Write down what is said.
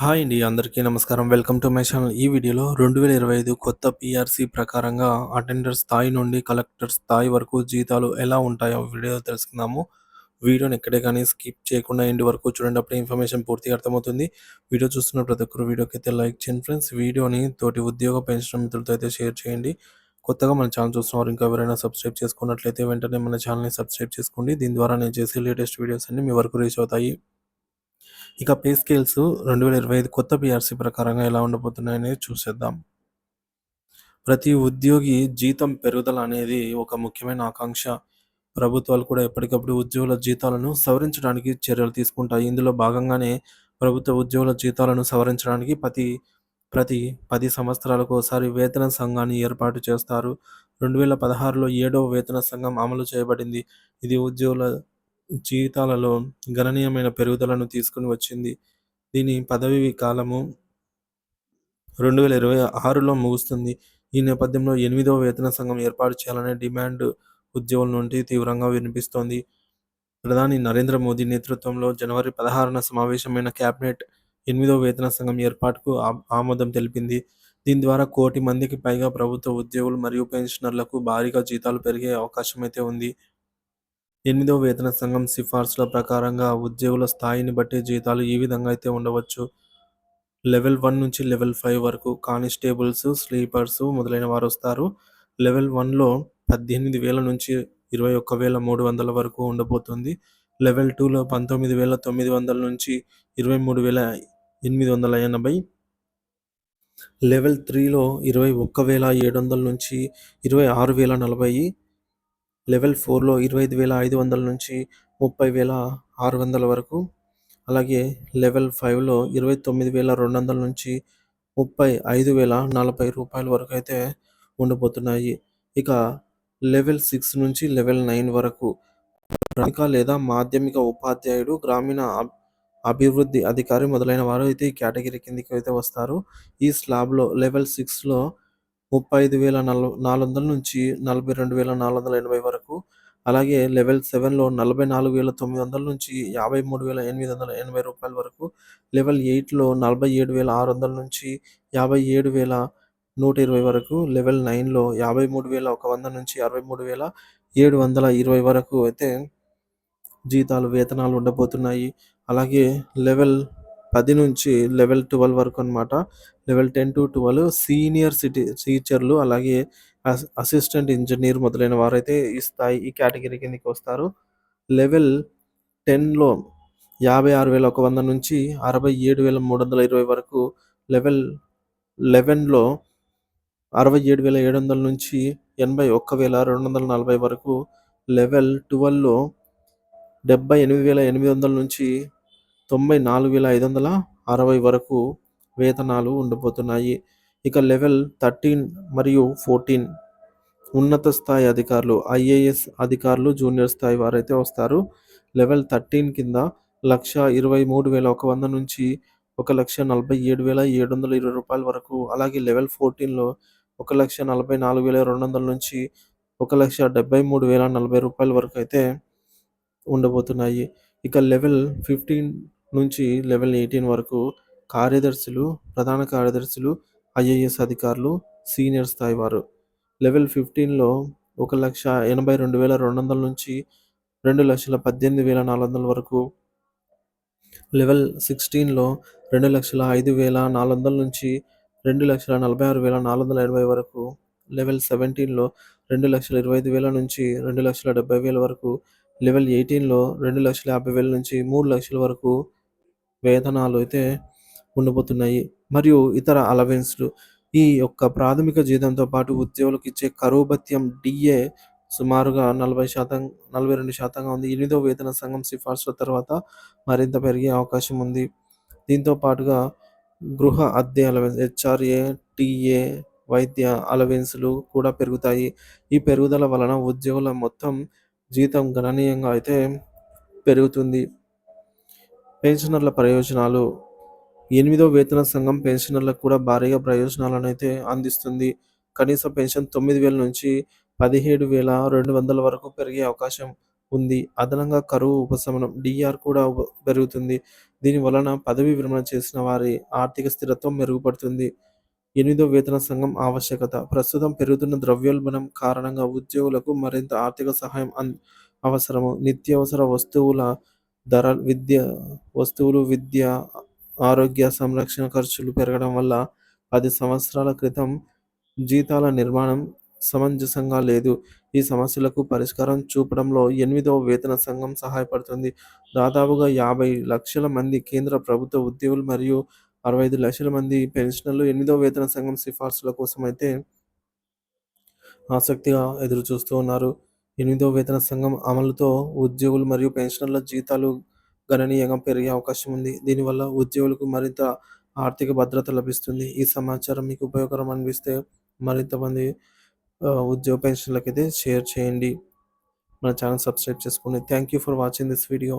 Hi అండి అందరికీ నమస్కారం. Welcome to my channel. ఈ వీడియోలో రెండు వేల ఇరవై ఐదు కొత్త పిఆర్సి ప్రకారంగా అటెండర్ స్థాయి నుండి కలెక్టర్ స్థాయి వరకు జీతాలు ఎలా ఉంటాయో వీడియో తెలుసుకుందాము. వీడియోని ఎక్కడే కానీ స్కిప్ చేయకుండా ఎండ్ వరకు చూడండి అప్పుడు ఇన్ఫర్మేషన్ పూర్తిగా అర్థమవుతుంది. వీడియో చూస్తున్న ప్రతి ఒక్కరు వీడియోకి అయితే లైక్ చేయండి ఫ్రెండ్స్. వీడియోని తోటి ఉద్యోగ పెన్షన్ మిత్రులతో అయితే షేర్ చేయండి. కొత్తగా మన ఛానల్ చూస్తున్నారు ఇంకా ఎవరైనా సబ్స్క్రైబ్ చేసుకున్నట్లయితే వెంటనే మన ఛానల్ని సబ్స్క్రైబ్ చేసుకోండి. దీని ద్వారా నేను చేసే లేటెస్ట్ వీడియోస్ అన్ని మీ వరకు రీచ్ అవుతాయి. ఇక పే స్కేల్స్ రెండు వేల ఇరవై ఐదు కొత్త పిఆర్సీ ప్రకారంగా ఎలా ఉండబోతున్నాయనేది చూసేద్దాం. ప్రతి ఉద్యోగి జీతం పెరుగుదల అనేది ఒక ముఖ్యమైన ఆకాంక్ష. ప్రభుత్వాలు కూడా ఎప్పటికప్పుడు ఉద్యోగుల జీతాలను సవరించడానికి చర్యలు తీసుకుంటాయి. ఇందులో భాగంగానే ప్రభుత్వ ఉద్యోగుల జీతాలను సవరించడానికి ప్రతి ప్రతి పది సంవత్సరాలకు ఒకసారి వేతన సంఘాన్ని ఏర్పాటు చేస్తారు. రెండు వేల పదహారులో ఏడవ వేతన సంఘం అమలు చేయబడింది. ఇది ఉద్యోగుల జీతాలలో గణనీయమైన పెరుగుదలను తీసుకుని వచ్చింది. దీని పదవి కాలము రెండు వేల ఇరవై ఆరులో ముగుస్తుంది. ఈ నేపథ్యంలో ఎనిమిదవ వేతన సంఘం ఏర్పాటు చేయాలనే డిమాండ్ ఉద్యోగుల నుండి తీవ్రంగా వినిపిస్తోంది. ప్రధాని నరేంద్ర మోదీ నేతృత్వంలో జనవరి పదహారున సమావేశమైన కేబినెట్ ఎనిమిదవ వేతన సంఘం ఏర్పాటుకు ఆ- ఆమోదం తెలిపింది. దీని ద్వారా కోటి మందికి పైగా ప్రభుత్వ ఉద్యోగులు మరియు పెన్షనర్లకు భారీగా జీతాలు పెరిగే అవకాశం అయితే ఉంది. ఎనిమిదవ వేతన సంఘం సిఫార్సుల ప్రకారంగా ఉద్యోగుల స్థాయిని బట్టి జీతాలు ఈ విధంగా అయితే ఉండవచ్చు. లెవెల్ వన్ నుంచి లెవెల్ ఫైవ్ వరకు కానిస్టేబుల్స్ స్లీపర్స్ మొదలైన వారు వస్తారు. లెవెల్ వన్లో పద్దెనిమిది వేల నుంచి ఇరవై ఒక్క వేల మూడు వందల వరకు ఉండబోతుంది. లెవెల్ టూలో పంతొమ్మిది వేల తొమ్మిది వందల నుంచి ఇరవై మూడు వేల ఎనిమిది వందల ఎనభై. లెవెల్ త్రీలో ఇరవై ఒక్క వేల ఏడు వందల నుంచి ఇరవై ఆరు వేల నలభై. లెవెల్ ఫోర్లో ఇరవై ఐదు వేల ఐదు వందల నుంచి ముప్పై వేల ఆరు వందల వరకు అలాగే లెవెల్ ఫైవ్లో ఇరవై తొమ్మిది వేల రెండు వందల నుంచి ముప్పై ఐదు వేల నలభై రూపాయల వరకు అయితే ఉండబోతున్నాయి ఇక లెవెల్ సిక్స్ నుంచి లెవెల్ నైన్ వరకు ప్రాథమిక లేదా మాధ్యమిక ఉపాధ్యాయుడు గ్రామీణ అభివృద్ధి అధికారి మొదలైన వారు అయితే ఈ కేటగిరీ కిందకి అయితే వస్తారు. ఈ స్లాబ్లో లెవెల్ సిక్స్లో ముప్పై ఐదు వేల నలభై నాలుగు వందల నుంచి నలభై రెండు వేల నాలుగు వందల ఎనభై వరకు. అలాగే లెవెల్ సెవెన్లో నలభై నాలుగు వేల తొమ్మిది వందల నుంచి యాభై మూడు వేల ఎనిమిది వందల ఎనభై రూపాయల వరకు. లెవెల్ ఎయిట్లో నలభై ఏడు వేల ఆరు వందల నుంచి యాభై ఏడు వేల నూట ఇరవై వరకు. లెవెల్ నైన్లో యాభై మూడు వేల ఒక వంద నుంచి అరవై మూడు వేల ఏడు వందల ఇరవై వరకు అయితే జీతాలు వేతనాలు ఉండబోతున్నాయి. అలాగే లెవెల్ పది నుంచి లెవెల్ ట్వెల్వ్ వరకు అన్నమాట. Level ten to twelve senior city టీచర్లు అలాగే అసిస్టెంట్ ఇంజనీర్ మొదలైన వారైతే ఈ స్థాయి ఈ కేటగిరీ కిందకి వస్తారు. లెవెల్ టెన్లో యాభై ఆరు వేల ఒక వంద నుంచి అరవై ఏడు వేల మూడు వందల ఇరవై వరకు లెవెల్ లెవెన్లో అరవై ఏడు వేల ఏడు వందల నుంచి ఎనభై ఒక్క వేల రెండు వందల నలభై వరకు లెవెల్ ట్వెల్వ్లో డెబ్బై ఎనిమిది వేల ఎనిమిది వందల నుంచి తొంభై నాలుగు వేల ఐదు వందల అరవై వరకు వేతనాలు ఉండబోతున్నాయి ఇక లెవెల్ థర్టీన్ మరియు ఫోర్టీన్ ఉన్నత స్థాయి అధికారులు ఐఏఎస్ అధికారులు జూనియర్ స్థాయి వారైతే వస్తారు. లెవెల్ థర్టీన్ కింద లక్ష ఇరవై మూడు వేల ఒక వంద నుంచి ఒక లక్ష నలభై ఏడు వేల ఏడు వందల ఇరవై రూపాయల వరకు అలాగే లెవెల్ ఫోర్టీన్లో ఒక లక్ష నలభై నాలుగు వేల రెండు వందల నుంచి ఒక లక్ష డెబ్బై మూడు వేల నలభై రూపాయల వరకు అయితే ఉండబోతున్నాయి ఇక లెవెల్ ఫిఫ్టీన్ నుంచి లెవెల్ ఎయిటీన్ వరకు కార్యదర్శులు ప్రధాన కార్యదర్శులు ఐఏఎస్ అధికారులు సీనియర్ స్థాయి వారు లెవెల్ ఫిఫ్టీన్లో ఒక లక్ష ఎనభై రెండు వేల రెండు వందల నుంచి రెండు లక్షల పద్దెనిమిది వేల నాలుగు వందల వరకు. లెవెల్ సిక్స్టీన్లో రెండు లక్షల ఐదు వేల నాలుగు వందల నుంచి రెండు లక్షల నలభై ఆరు వేల నాలుగు వందల ఎనభై వరకు. లెవెల్ సెవెంటీన్లో రెండు లక్షల ఇరవై ఐదు వేల నుంచి రెండు లక్షల డెబ్బై వేల వరకు. లెవెల్ ఎయిటీన్లో రెండు లక్షల యాభై వేల నుంచి మూడు లక్షల వరకు. వేతనాలు అయితే ఉండబోతున్నాయి మరియు ఇతర అలవెన్స్లు. ఈ యొక్క ప్రాథమిక జీతంతో పాటు ఉద్యోగులకు ఇచ్చే కరువు భత్యం డిఏ సుమారుగా నలభై శాతం నలభై రెండు శాతంగా ఉంది. ఎనిమిదో వేతన సంఘం సిఫార్సుల తర్వాత మరింత పెరిగే అవకాశం ఉంది. దీంతో పాటుగా గృహ అద్దె అలవెన్స్ హెచ్ఆర్ఏ టీఏ వైద్య అలవెన్స్లు కూడా పెరుగుతాయి. ఈ పెరుగుదల వలన ఉద్యోగుల మొత్తం జీతం గణనీయంగా అయితే పెరుగుతుంది. పెన్షనర్ల ప్రయోజనాలు. ఎనిమిదో వేతన సంఘం పెన్షనర్లకు కూడా భారీగా ప్రయోజనాలను అయితే అందిస్తుంది. కనీస పెన్షన్ తొమ్మిది వేల నుంచి పదిహేడు వేల రెండు వందల వరకు పెరిగే అవకాశం ఉంది. అదనంగా కరువు ఉపశమనం డిఆర్ కూడా పెరుగుతుంది. దీని వలన పదవీ విరమణ చేసిన వారి ఆర్థిక స్థిరత్వం మెరుగుపడుతుంది. ఎనిమిదో వేతన సంఘం ఆవశ్యకత. ప్రస్తుతం పెరుగుతున్న ద్రవ్యోల్బణం కారణంగా ఉద్యోగులకు మరింత ఆర్థిక సహాయం అన్ అవసరము. నిత్యావసర వస్తువుల ధర విద్య వస్తువులు విద్య ఆరోగ్య సంరక్షణ ఖర్చులు పెరగడం వల్ల పది సంవత్సరాల క్రితం జీతాల నిర్మాణం సమంజసంగా లేదు. ఈ సమస్యలకు పరిష్కారం చూపడంలో ఎనిమిదవ వేతన సంఘం సహాయపడుతుంది. దాదాపుగా యాభై లక్షల మంది కేంద్ర ప్రభుత్వ ఉద్యోగులు మరియు అరవై ఐదు లక్షల మంది పెన్షనర్లు ఎనిమిదవ వేతన సంఘం సిఫార్సుల కోసం అయితే ఆసక్తిగా ఎదురు చూస్తూ ఉన్నారు. ఎనిమిదవ వేతన సంఘం అమలుతో ఉద్యోగులు మరియు పెన్షనర్ల జీతాలు గణనీయంగా పెరిగే అవకాశం ఉంది. దీనివల్ల ఉద్యోగులకు మరింత ఆర్థిక భద్రత లభిస్తుంది. ఈ సమాచారం మీకు ఉపయోగకరం అనిపిస్తే మరింత మంది ఆ, ఉద్యోగ పెన్షన్లకైతే షేర్ చేయండి. మన ఛానల్ సబ్స్క్రైబ్ చేసుకోండి. Thank you for watching this video.